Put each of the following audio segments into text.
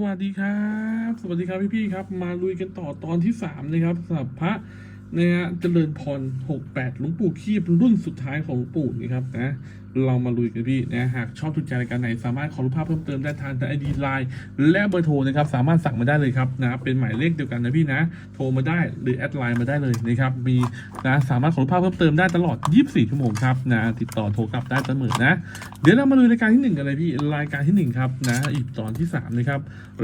สวัสดีครับ สวัสดีครับพี่ๆครับ มาลุยกันต่อตอนที่สามนะครับสำหรับพระนะฮะเจริญพร68หลวงปู่คีบรุ่นสุดท้ายของหลวงปู่นี่ครับนะ เรามาลุยกันพี่นะหากชอบถูกใจรายการไหน สามารถขอรูปภาพเพิ่มเติมได้ทางไอดีไลน์และเบอร์โทรนะครับสามารถสั่งมาได้เลยครับนะเป็นหมายเลขเดียวกันนะพี่นะโทรมาได้หรือแอดไลน์มาได้เลยนะครับมีนะสามารถขอรูปภาพเพิ่มเติมได้ตลอด 24 ชั่วโมงครับนะติดต่อโทรกลับได้เสมอนะเดี๋ยวเรามาลุยรายการที่หนึ่งกันเลยพี่รายการที่หนึ่งครับนะอีกตอนที่สามนะครับ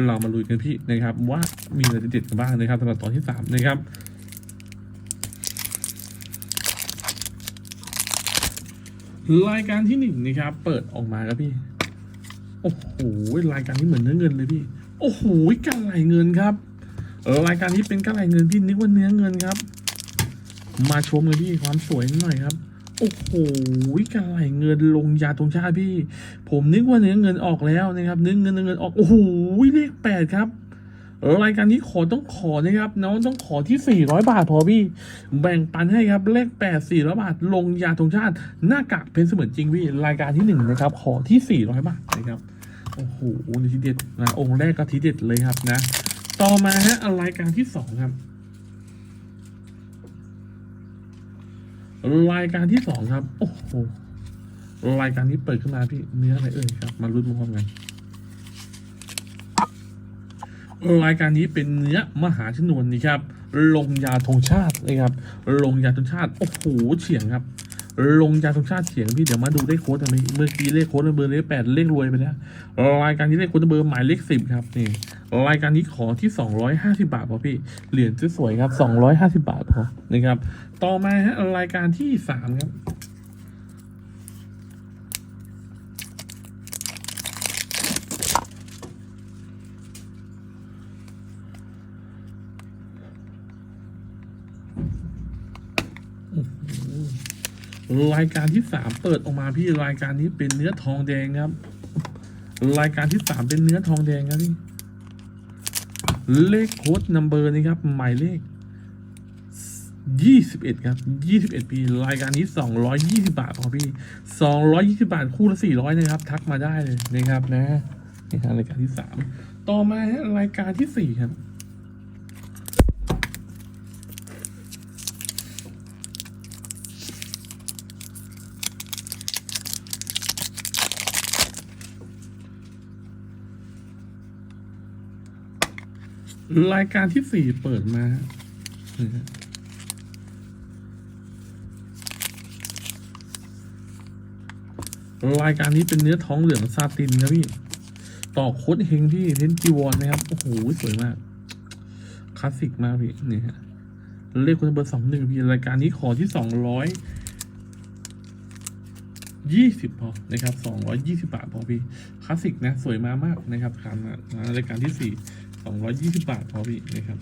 เรามาลุยกันพี่นะครับว่ามีอะไรเด็ดกันบ้างนะครับสำหรับตอนที่สามนะครับ รายการที่หนึ่งนะครับ เปิดออกมาครับพี่ โอ้โหรายการนี้เหมือนเนื้อเงินเลยพี่ โอ้โหการไหลเงินครับเออรายการนี้เป็นการไหลเงินพี่นึกว่าเนื้อเงินครับ มาชมกันพี่ความสวยหน่อยครับ โอ้โหการไหลเงินลงยาตรงชาติพี่ ผมนึกว่าเนื้อเงินออกแล้วนะครับเนื้อเงินเนื้อเงินออกโอ้โหเลขแปดครับ รายการนี้ขอต้องขอนะครับน้องต้องขอที่ 400 บาทพอพี่ แบ่งปันให้ครับเลขแปดสี่ร้อยบาท ลงยาธงชาติ หน้ากากเป็นเสมือนจริงพี่รายการที่หนึ่งนะครับขอที่สี่ร้อยบาทนะครับโอ้โหทีเด็ดนะองค์แรกก็ทีเด็ดเลยครับนะ ต่อมาฮะรายการที่สองครับรายการที่สองครับ โอ้โหรายการนี้เปิดขึ้นมาพี่เนื้ออะไรเอ่ยครับ มาลุ้นพร้อมกัน รายการนี้เป็นเนื้อมหาชนวนนี่ครับ ลงยาธงชาตินะครับ ลงยาธงชาติ โอ้โหเฉียงครับ ลงยาธงชาติเฉียงพี่เดี๋ยวมาดูเลขโค้ดกันไมเมื่อกี้เลขโค้ดเบอร์เลขแปดเลขรวยไปแล้วรายการนี้เลขโค้ดเบอร์หมายเลขสิบครับนี่รายการนี้ขอที่สองร้อยห้าสิบาทพอพี่เหรียญสวยๆครับสองร้อยห้าสิบาทพอนะครับต่อมาฮะรายการที่สามครับ รายการที่สามเปิดออกมาพี่รายการนี้เป็นเนื้อทองแดงครับ รายการที่สามเป็นเนื้อทองแดงครับพี่เลขโค้ดนัมเบอร์นี่ครับ หมายเลขยี่สิบเอ็ดครับยี่สิบเอ็ดปีรายการนี้สองร้อยยี่สิบาทพอพี่สองร้อยยี่สิบาทคู่ละสี่ร้อยนะครับ ทักมาได้เลยนะครับนะนี่ครับรายการที่สามต่อมาฮะรายการที่สี่ครับ รายการที่สี่เปิดมารายการนี้เป็นเนื้อท้องเหลืองซาตินครับพี่ ต่อโคดเฮงพี่เทนจีวอนนะครับ โอ้โห สวยมาก คลาสสิกมากพี่นี่ฮะเลขคุณเบอร์สองหนึ่งพี่ รายการนี้ขอที่สองร้อยยี่สิบพอนะครับสองร้อยยี่สิบาทพอพี่ คลาสสิกนะ สวยมากมากนะครับครับรายการที่สี่ สองร้อยยี่สิบบาทพอพี่นะครับ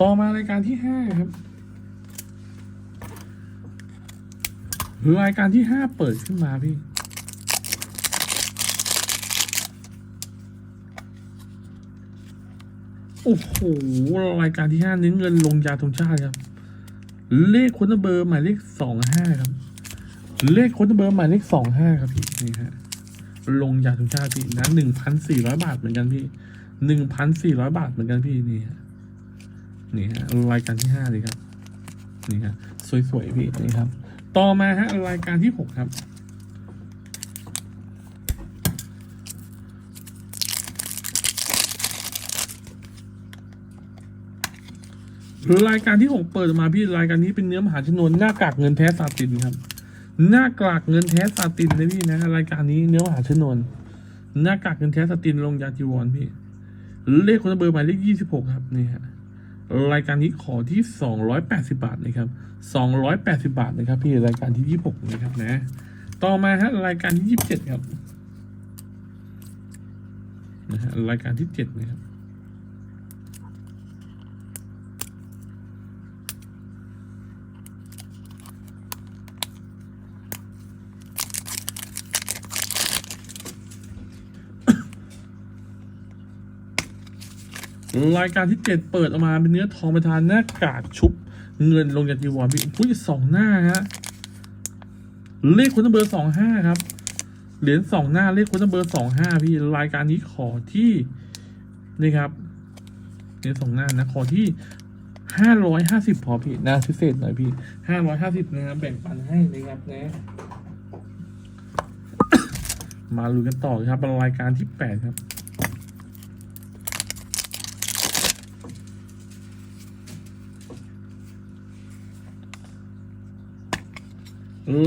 ต่อมารายการที่ห้าครับรายการที่ห้าเปิดขึ้นมาพี่ โอ้โห รายการที่ห้าเน้นเงินลงยาธงชาติครับ เลขคนเบอร์หมายเลขสองห้าครับ เลขคนเบอร์หมายเลขสองห้าครับพี่นี่ฮะ ลงยาทุกชาติพี่นะหนึ่งพันสี่ร้อยบาทเหมือนกันพี่หนึ่งพันสี่ร้อยบาทเหมือนกันพี่นี่ฮะนี่ฮะรายการที่ห้าเลยครับนี่ฮะสวยๆพี่นี่ครับ ต่อมาฮะรายการที่หกครับรายการที่หกเปิดมาพี่รายการนี้เป็นเนื้อมหาชนวนหน้ากากเงินแท้ซาตินครับ หน้ากากเงินแท้ซาตินนะพี่นะรายการนี้เนื้อหาชนวนหน้ากากเงินแท้ซาตินลงยาจีวรพี่ เลขคนเบอร์หมายเลขยี่สิบหกครับนี่ฮะรายการนี้ขอที่สองร้อยแปดสิบาทนะครับสองร้อยแปดสิบาทนะครับ พี่รายการที่ยี่สิบหกนะครับนะ ต่อมาฮะรายการที่ยี่สิบเจ็ดครับนะฮะรายการที่เจ็ดนะครับ รายการที่เจ็ดเปิดออกมาเป็นเนื้อทองประทานหน้ากากชุบ เงินลงยากจีวรพี่ผู้สองหน้าฮะเลขคุณเบอร์สองห้าครับ เหรียญสองหน้าเลขโค้ดเบอร์สองห้าพี่รายการนี้ขอที่นี่ครับเหรียญสองหน้านะขอที่ห้าร้อยห้าสิบพอพี่นะพิเศษหน่อยพี่ห้าร้อยห้าสิบนะครับแบ่งปันให้นะครับนะมาลุ้นกันต่อครับรายการที่แปดครับ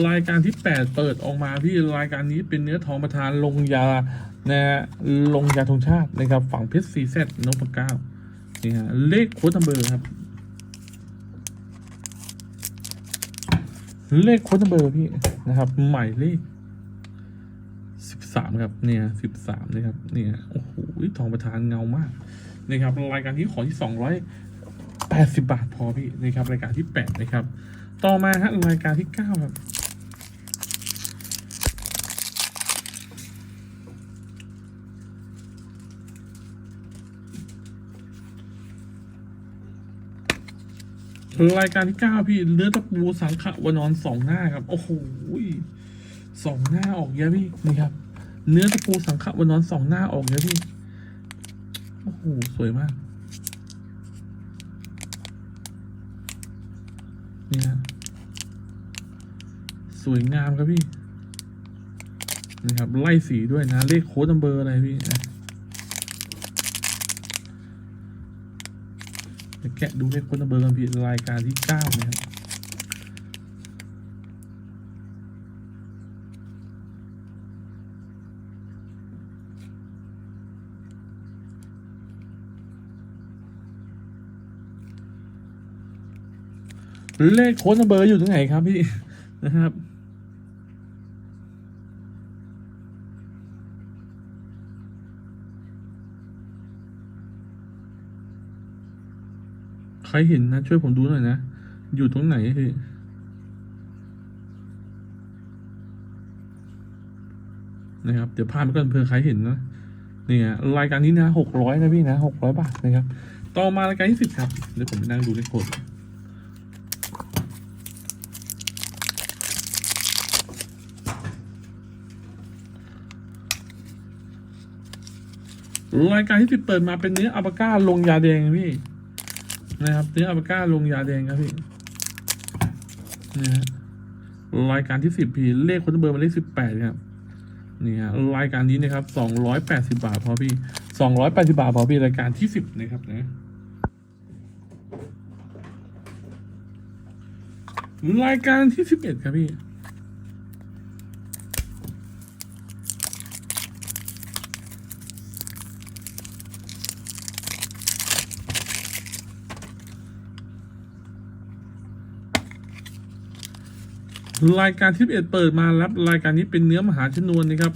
รายการที่แปดเปิดออกมาพี่รายการนี้เป็นเนื้อทองประธานลงยานะฮะลงยาธงชาตินะครับฝั่งเพชรซีเซตนพเก้านี่ฮะเลขโค้ดนัมเบอร์ครับ เลขโค้ดนัมเบอร์พี่นะครับหมายเลขสิบสามครับเนี่ยสิบสามนะครับเนี่ยโอ้โหทองประธานเงามากนะครับรายการที่ขอที่สองร้อยแปดสิบาทพอพี่นะครับรายการที่แปดนะครับต่อมาฮะรายการที่เก้าครับ รายการที่เก้าพี่เนื้อตะปูสังขะวานอนสองหน้าครับ โอ้โหสองหน้าออกเยอะพี่นี่ครับ เนื้อตะปูสังขะวานอนสองหน้าออกเยอะพี่โอ้โหสวยมากนี่ฮะสวยงามครับพี่นี่ครับไล่สีด้วยนะเลขโค้ดนัมเบอร์อะไรพี่อะเดี๋ยว แกะดูเลขค้นเบอร์กันพี่รายการที่เก้านะครับเลขโค้ดนัมเบอร์อยู่ตรงไหนครับพี่นะครับ รเห็นนะ ช่วยผมดูหน่อยนะ อยู่ตรงไหนพี่นะครับ เดี๋ยวพาไปก่อนเผื่อใครเห็นนะเนี่ยรายการนี้นะหกร้อยนะพี่นะหกร้อยบาทนะครับ ต่อมารายการที่สิบครับ เดี๋ยวผมไปนั่งดูเลขโคดรายการที่สิบเปิดมาเป็นเนื้ออัลปาก้าลงยาแดงพี่ นะครับเนื้ออัลปาก้าลงยาแดงครับพี่นะฮะรายการที่สิบพี่เลขคนเบอร์มาเลขสิบแปดครับนี่ฮะรายการนี้นะครับสองร้อยแปดสิบาทพอพี่สองร้อยแปดสิบาทพอพี่รายการที่สิบนะครับนะรายการที่สิบเอ็ดครับพี่ รายการที่11เปิดมาแล้วรายการนี้เป็นเนื้อมหาชนวนนะครับ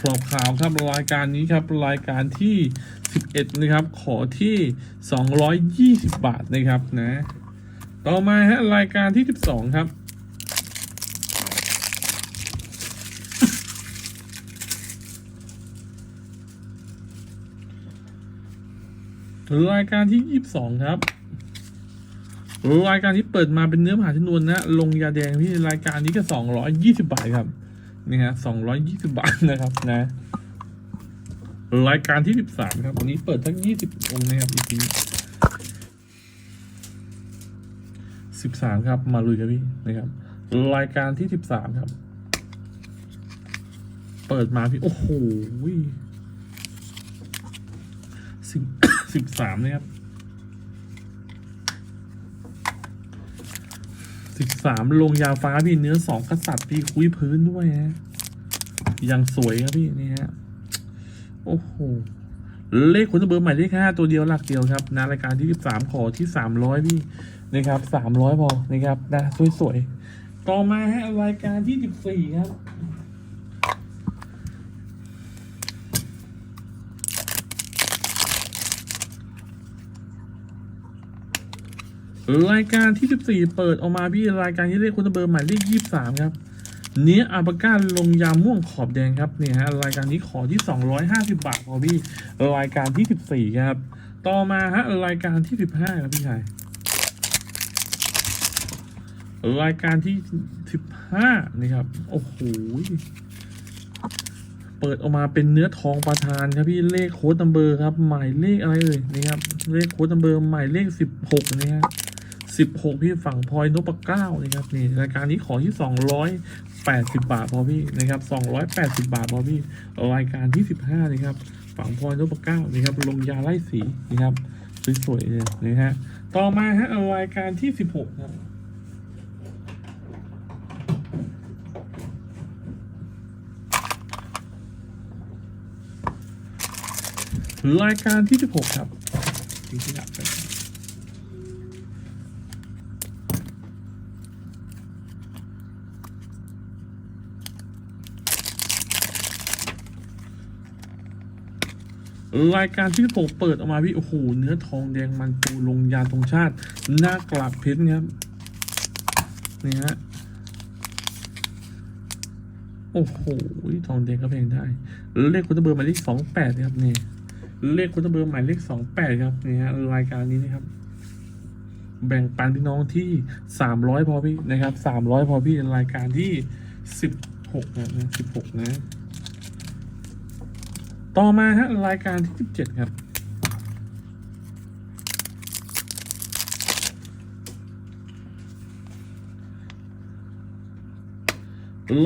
ขอบขาวครับรายการนี้ครับรายการที่ 11 นะครับ ขอที่ 220 บาทนะครับนะ ต่อมาฮะรายการที่ 12 ครับรายการที่ 22 ครับ รายการที่เปิดมาเป็นเนื้อมหาชนวนนะ ลงยาแดงพี่รายการนี้ก็สองร้อยยี่สิบาทครับ นี่ฮะสองร้อยยี่สิบาทนะครับนะ รายการที่สิบสามครับ วันนี้เปิดทั้งยี่สิบองค์นะครับอีกทีสิบสามครับ มาลุยกันพี่นะครับ รายการที่สิบสามครับ เปิดมาพี่โอ้โหสิบสิบสามนะครับ สิบสามลงยาฟ้าพี่เนื้อสองกษัตริย์พี่คุยพื้นด้วยฮะยังสวยครับพี่นี่ฮะโอ้โหเลขคุณเบอร์ใหม่เลขห้าตัวเดียวหลักเดียวครับนะรายการที่สิบสามขอที่สามร้อยพี่นะครับสามร้อยพอนะครับนะสวยๆต่อมาฮะรายการที่สิบสี่ครับ รายการที่ 14 เปิดออกมาพี่รายการที่เลขคุณเบอร์หมายเลข23 ครับ เนี้ยอาบาก้าลงยาม่วงขอบแดงครับเนี่ยฮะรายการนี้ขอที่ 250 บาทพอพี่รายการที่ 14 ครับ ต่อมาฮะรายการที่ 15ครับพี่ชายรายการที่ 15 นี่ครับ โอ้โหเปิดออกมาเป็นเนื้อทองประธานครับพี่เลขโค้ดนัมเบอร์ครับ หมายเลขอะไรเอ่ยนี่ครับ เลขโค้ดนัมเบอร์หมายเลขสิบหกนี่ฮะสิบ หกพี่ฝั่งพลอยนพเก้านะครับนี่รายการนี้ขอที่สองร้อยแปดสิบาทพอพี่นะครับสองร้อยแปดสิบาทพอพี่รายการที่สิบห้านะครับฝั่งพลอยนพเก้านะครับลงยาไล่สีนะครับสวยๆเลยนะฮะต่อมาฮะรายการที่สิบหกครับรายการที่ 16 ครับทิ้งขยะ รายการที่16เปิดออกมาพี่โอ้โหเนื้อทองแดงมันปูลงยาธงชาติ หน้ากลาบเพชรครับนี่ฮะโอ้โหทองแดงก็เพลงได้ เลขคุณเบอร์หมายเลขสองแปดครับนี่เลขคุณเบอร์หมายเลขสองแปดครับนี่ฮะรายการนี้นะครับ แบ่งปันพี่น้องที่สามร้อยพอพี่นะครับสามร้อยพอพี่รายการที่สิบหกนะสิบหกนะ ต่อมาฮะรายการที่สิบเจ็ดครับ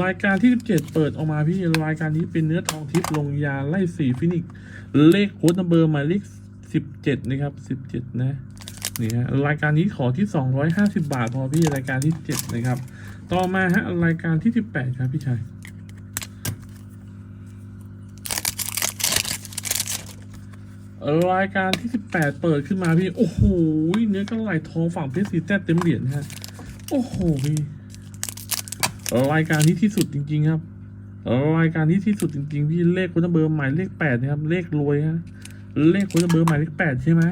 รายการที่ 17 เปิดออกมาพี่รายการนี้เป็นเนื้อทองทิพย์ลงยาไล่สีฟินิกเลขโค้ดนัมเบอร์หมายเลข17 นะครับ 17 นะนี่ฮะรายการนี้ขอที่ 250 บาทพอพี่รายการที่ 7 นะครับ ต่อมาฮะรายการที่ 18 ครับพี่ชาย รายการที่ 18 เปิดขึ้นมาพี่ โอ้โห เนื้อกระไหลทองฝั่งเพชรสีแต้เต็มเหรียญฮะ โอ้โหพี่รายการนี้ที่สุดจริง ๆ ครับ รายการนี้ที่สุดจริง ๆ พี่เลขคุณเบอร์หมายเลขแปดนะครับ เลขรวยฮะ เลขคุณเบอร์หมายเลขแปดใช่ไหม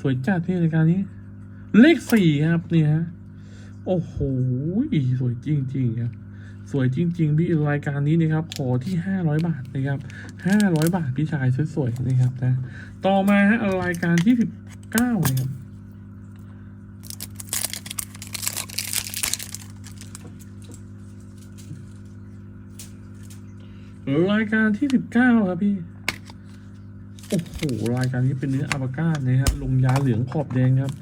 สวยจัดที่รายการนี้ เลขสี่ครับนี่ฮะ โอ้โห สวยจริง ๆ ครับ สวยจริงๆพี่รายการนี้นะครับขอที่ห้าร้อยบาทนะครับห้าร้อยบาทพี่ชายสวยๆนะครับนะต่อมาฮะรายการที่สิบเก้านะครับรายการที่สิบเก้าครับพี่ โอ้โห รายการนี้เป็นเนื้ออาบาก้านะครับ ลงยาเหลืองขอบแดงครับ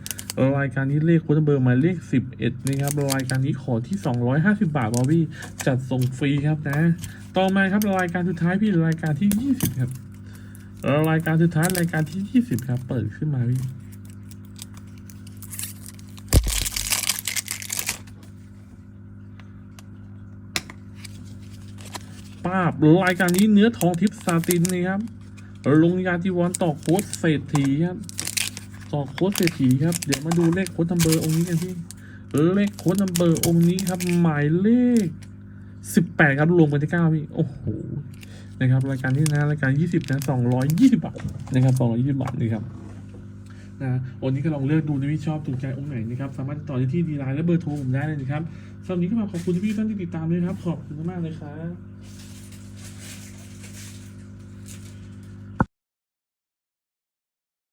รายการนี้เลขโค้ดเบอร์หมายเลขสิบเอ็ดนะครับรายการนี้ขอที่สองร้อยห้าสิบาทบอพี่จัดส่งฟรีครับนะ ต่อมาครับรายการสุดท้ายพี่รายการที่ยี่สิบครับรายการสุดท้ายรายการที่ยี่สิบครับ เปิดขึ้นมาพี่ป้าบรายการนี้เนื้อทองทิพย์ซาตินนะครับลงยาจีวรต่อโค้ดเศรษฐีครับ ต่อโค้ดเศรษฐีครับ เดี๋ยวมาดูเลขโค้ดนัมเบอร์องค์นี้กันพี่ เลขโค้ดนัมเบอร์องค์นี้ครับ หมายเลขสิบแปดครับรวมกันที่เก้าพี่ โอ้โห นะครับ รายการนี้นะรายการยี่สิบนะสองร้อยยี่สิบบาทนะครับสองร้อยยี่สิบบาทนะครับนะวันนี้ก็ลองเลือกดูนะพี่ชอบถูกใจองค์ไหนนะครับสามารถติดต่อได้ที่ดีไลน์และเบอร์โทรผมได้เลยนะครับสำหรับนี้ก็มาขอบคุณที่พี่ท่านที่ติดตามด้วยครับ ขอบคุณมากเลยครับ